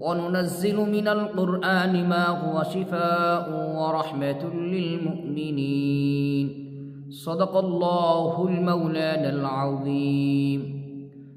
وننزل من القرآن ما هو شفاء ورحمة للمؤمنين صدق الله المولانا العظيم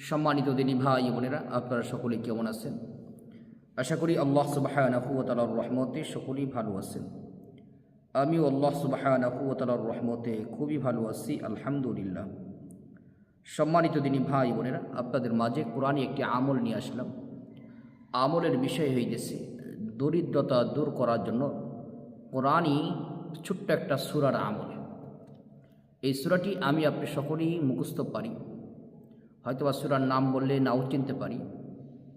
সম্মানিত দিনী ভাই বোনেরা আপনারা সকলে কেমন আছেন আশা করি আল্লাহ সুবাহানাহু তালার রহমতে সকলেই ভালো আছেন আমিও আল্লাহ সুবাহানাহু তালার রহমতে খুবই ভালো আছি আলহামদুলিল্লাহ সম্মানিত দিনী ভাই বোনেরা আপনাদের মাঝে কোরআনে একটি আমল নিয়ে আসলাম আমলের বিষয় হইতেছে দরিদ্রতা দূর করার জন্য কোরআনই ছোট্ট একটা সুরার আমল। এই সুরাটি আমি আপনি সকলেই মুখস্থ পারি। হয়তোবা সুরার নাম বললে নাও চিনতে পারি।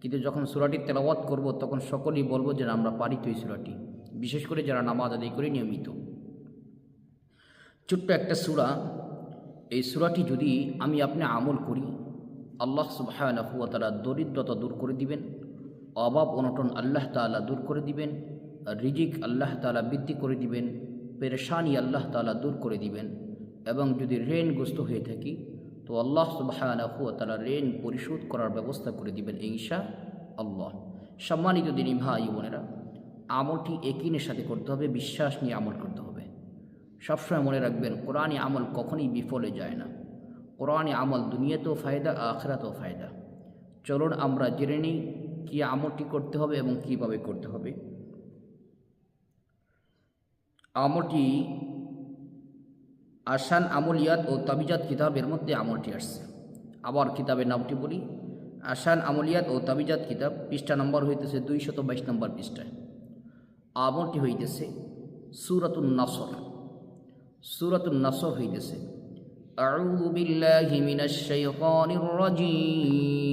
কিন্তু যখন সুরাটি তেলাওয়াত করব, তখন সকলেই বলব যে আমরা পারি তো এই সুরাটি। বিশেষ করে যারা নামাজ আদায় করে নিয়মিত। ছোট্ট একটা সুরা। এই সুরাটি যদি আমি আপনি আমল করি, আল্লাহ সুবাহ তারা দরিদ্রতা দূর করে দিবেন। অভাব অনটন আল্লাহ তালা দূর করে দিবেন, রিজিক আল্লাহ তালা বৃদ্ধি করে দিবেন, পেরেশানি আল্লাহ তালা দূর করে দিবেন এবং যদি ঋণগ্রস্ত হয়ে থাকি, তো আল্লাহ সুবাহ তালা ঋণ পরিশোধ করার ব্যবস্থা করে দিবেন ইংশা আল্লাহ। সম্মানিত দিনী ভাই বোনেরা, আমলটি একিনের সাথে করতে হবে, বিশ্বাস নিয়ে আমল করতে হবে। সবসময় মনে রাখবেন, কোরআনে আমল কখনই বিফলে যায় না। কোরআনে আমল দুনিয়াতেও ফায়দা, আখরাতেও ফায়দা। চলুন আমরা জেনে নিই কী আমলটি করতে হবে এবং কিভাবে করতে হবে আমলটি আসান আমলিয়াত ও তাবিজাত কিতাবের মধ্যে আমলটি আসছে আবার কিতাবের নামটি বলি আসান আমলিয়াত ও তাবিজাত কিতাব পৃষ্ঠা নম্বর হইতেছে দুইশত বাইশ নম্বর পৃষ্ঠায় আমলটি হইতেছে সুরাতুন নাসর সুরাতুন নাসর হইতেছে أعوذ بالله من الشيطان الرجيم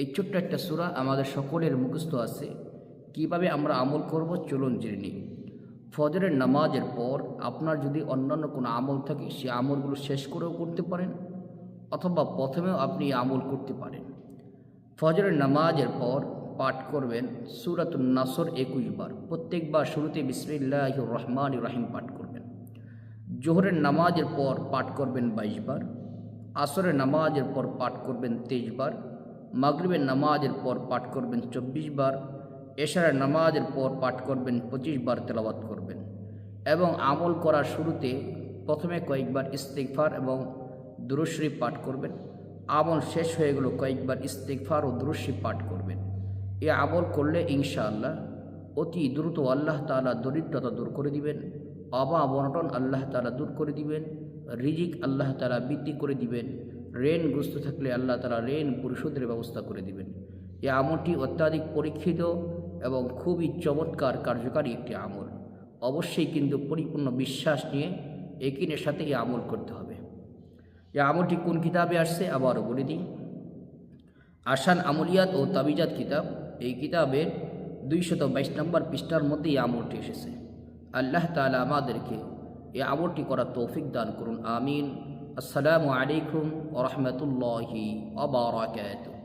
এই ছোট্ট একটা সুরা আমাদের সকলের মুখস্থ আছে। কীভাবে আমরা আমল করব? চলুন জেনে ফজরের নামাজের পর আপনার যদি অন্যান্য কোনো আমল থাকে, সে আমলগুলো শেষ করেও করতে পারেন, অথবা প্রথমেও আপনি আমল করতে পারেন। ফজরের নামাজের পর পাঠ করবেন সুরাতুল নাসর একুশ বার। প্রত্যেকবার শুরুতে বিসমিল্লাহ রহমান রাহিম পাঠ করবেন। জোহরের নামাজের পর পাঠ করবেন বাইশ বার। আসরের নামাজের পর পাঠ করবেন তেইশ বার। মাগরিবের নামাজের পর পাঠ করবেন চব্বিশ বার, এশারের নামাজের পর পাঠ করবেন পঁচিশ বার তেলাওয়াত করবেন এবং আমল করার শুরুতে প্রথমে কয়েকবার ইস্তেকফার এবং দুরশ্রী পাঠ করবেন। আমল শেষ হয়ে গেল কয়েকবার ইস্তেকফার ও দুরশ্রী পাঠ করবেন। এ আমল করলে ইনশাআল্লাহ অতি দ্রুত আল্লাহ তালা দরিদ্রতা দূর করে দিবেন অবা বনটন আল্লাহ তালা দূর করে দিবেন রিজিক আল্লাহ তালা বৃদ্ধি করে দিবেন। রেন গ্রস্ত থাকলে আল্লাহ তালা ঋণ পরিশোধের ব্যবস্থা করে দিবেন। এ আমলটি অত্যাধিক পরীক্ষিত এবং খুবই চমৎকার কার্যকারী একটি আমল। অবশ্যই কিন্তু পরিপূর্ণ বিশ্বাস নিয়ে একিনের সাথে এই আমল করতে হবে। এই আমলটি কোন কিতাবে আসছে আবারও বলে দিই। আসান আমলিয়াত ও তাবিজাত কিতাব। এই কিতাবের দুইশত বাইশ নম্বর পৃষ্ঠার মধ্যে এই আমলটি এসেছে। আল্লাহ তালা আমাদেরকে এই আমলটি করার তৌফিক দান করুন আমিন আসসালামু আলাইকুম ওরহমতুল্লাহি আবরাকাতুহ